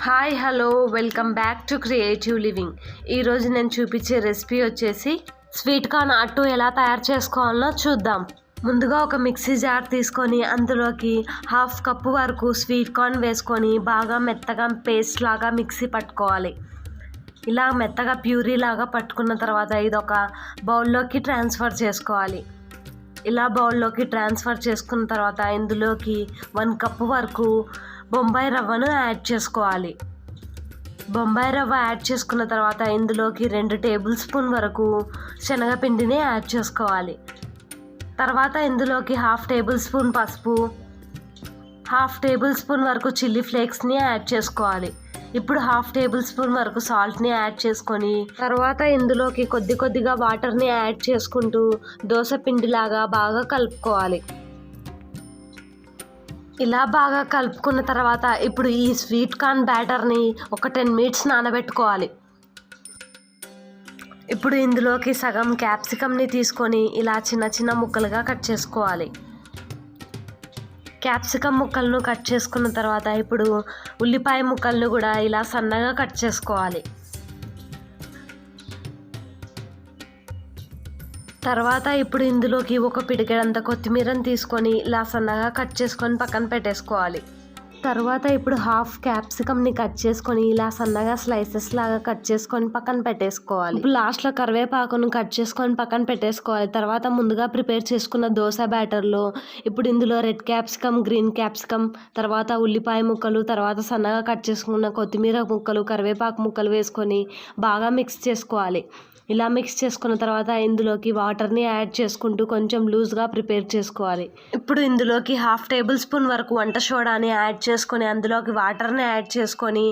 Hi hello welcome back to Creative Living ఈరోజు నేను చూపించే రెసిపీ వచ్చేసి స్వీట్ కార్న్ అట్టు ఎలా తయారు చేసుకోవాలో చూద్దాం. ముందుగా ఒక మిక్సీ జార్ తీసుకొని అందులోకి హాఫ్ కప్పు వరకు స్వీట్ కార్న్ వేసుకొని బాగా మెత్తగా పేస్ట్ లాగా మిక్సీ పట్టుకోవాలి. ఇలా మెత్తగా ప్యూరీ లాగా పట్టుకున్న తర్వాత ఇది ఒక బౌల్లోకి ట్రాన్స్ఫర్ చేసుకోవాలి. ఇలా బౌల్లోకి ట్రాన్స్ఫర్ చేసుకున్న తర్వాత ఇందులోకి వన్ కప్పు వరకు బొంబాయి రవ్వను యాడ్ చేసుకోవాలి. బొంబాయి రవ్వ యాడ్ చేసుకున్న తర్వాత ఇందులోకి రెండు టేబుల్ స్పూన్ వరకు శనగపిండిని యాడ్ చేసుకోవాలి. తర్వాత ఇందులోకి హాఫ్ టేబుల్ స్పూన్ పసుపు హాఫ్ టేబుల్ స్పూన్ వరకు చిల్లీ ఫ్లేక్స్ని యాడ్ చేసుకోవాలి. ఇప్పుడు హాఫ్ టేబుల్ స్పూన్ వరకు సాల్ట్ని యాడ్ చేసుకొని తర్వాత ఇందులోకి కొద్ది కొద్దిగా వాటర్ని యాడ్ చేసుకుంటూ దోశ పిండిలాగా బాగా కలుపుకోవాలి. ఇలా బాగా కలుపుకున్న తర్వాత ఇప్పుడు ఈ స్వీట్ కార్న్ బ్యాటర్ని ఒక టెన్ మినిట్స్ నానబెట్టుకోవాలి. ఇప్పుడు ఇందులోకి సగం క్యాప్సికమ్ని తీసుకొని ఇలా చిన్న చిన్న ముక్కలుగా కట్ చేసుకోవాలి. క్యాప్సికమ్ ముక్కలను కట్ చేసుకున్న తర్వాత ఇప్పుడు ఉల్లిపాయ ముక్కలను కూడా ఇలా సన్నగా కట్ చేసుకోవాలి. తర్వాత ఇప్పుడు ఇందులోకి ఒక పిడికెడంత కొత్తిమీరని తీసుకొని ఇలా సన్నగా కట్ చేసుకొని పక్కన పెట్టేసుకోవాలి. తర్వాత ఇప్పుడు హాఫ్ క్యాప్సికమ్ని కట్ చేసుకొని ఇలా సన్నగా స్లైసెస్ లాగా కట్ చేసుకొని పక్కన పెట్టేసుకోవాలి. ఇప్పుడు లాస్ట్లో కరివేపాకును కట్ చేసుకొని పక్కన పెట్టేసుకోవాలి. తర్వాత ముందుగా ప్రిపేర్ చేసుకున్న దోశ బ్యాటర్లో ఇప్పుడు ఇందులో రెడ్ క్యాప్సికమ్ గ్రీన్ క్యాప్సికమ్ తర్వాత ఉల్లిపాయ ముక్కలు తర్వాత సన్నగా కట్ చేసుకున్న కొత్తిమీర ముక్కలు కరివేపాకు ముక్కలు వేసుకొని బాగా మిక్స్ చేసుకోవాలి. ఇలా మిక్స్ చేసుకున్న తర్వాత ఇందులోకి వాటర్ని యాడ్ చేసుకుంటూ కొంచెం లూజ్గా ప్రిపేర్ చేసుకోవాలి. ఇప్పుడు ఇందులోకి హాఫ్ టేబుల్ స్పూన్ వరకు వంట సోడాని యాడ్ చేసుకొని అందులోకి వాటర్ని యాడ్ చేసుకొని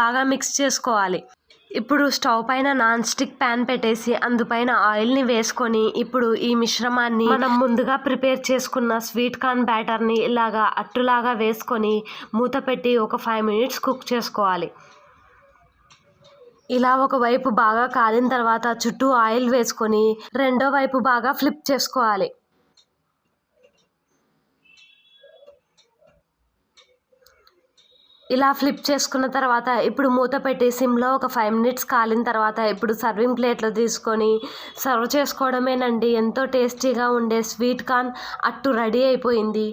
బాగా మిక్స్ చేసుకోవాలి. ఇప్పుడు స్టవ్ పైన నాన్ స్టిక్ ప్యాన్ పెట్టేసి అందుపైన ఆయిల్ని వేసుకొని ఇప్పుడు ఈ మిశ్రమాన్ని మనం ముందుగా ప్రిపేర్ చేసుకున్న స్వీట్ కార్న్ బ్యాటర్ని ఇలాగా అట్టులాగా వేసుకొని మూత పెట్టి ఒక ఫైవ్ మినిట్స్ కుక్ చేసుకోవాలి. ఇలా ఒక వైపు బాగా కాలిన తర్వాత చుట్టూ ఆయిల్ వేసుకొని రెండో వైపు బాగా ఫ్లిప్ చేసుకోవాలి. ఇలా ఫ్లిప్ చేసుకున్న తర్వాత ఇప్పుడు మూత పెట్టి సిమ్లో ఒక ఫైవ్ మినిట్స్ కాలిన తర్వాత ఇప్పుడు సర్వింగ్ ప్లేట్లో తీసుకొని సర్వ్ చేసుకోవడమేనండి. ఎంతో టేస్టీగా ఉండే స్వీట్ కార్న్ అట్టు రెడీ అయిపోయింది.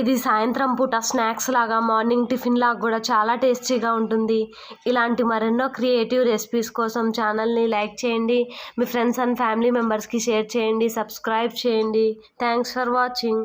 ఇది సాయంత్రం పూట స్నాక్స్ లాగా మార్నింగ్ టిఫిన్ లాగా కూడా చాలా టేస్టీగా ఉంటుంది. ఇలాంటి మరెన్నో క్రియేటివ్ రెసిపీస్ కోసం ఛానల్ని లైక్ చేయండి. మీ ఫ్రెండ్స్ అండ్ ఫ్యామిలీ మెంబర్స్కి షేర్ చేయండి. సబ్స్క్రైబ్ చేయండి. Thanks for watching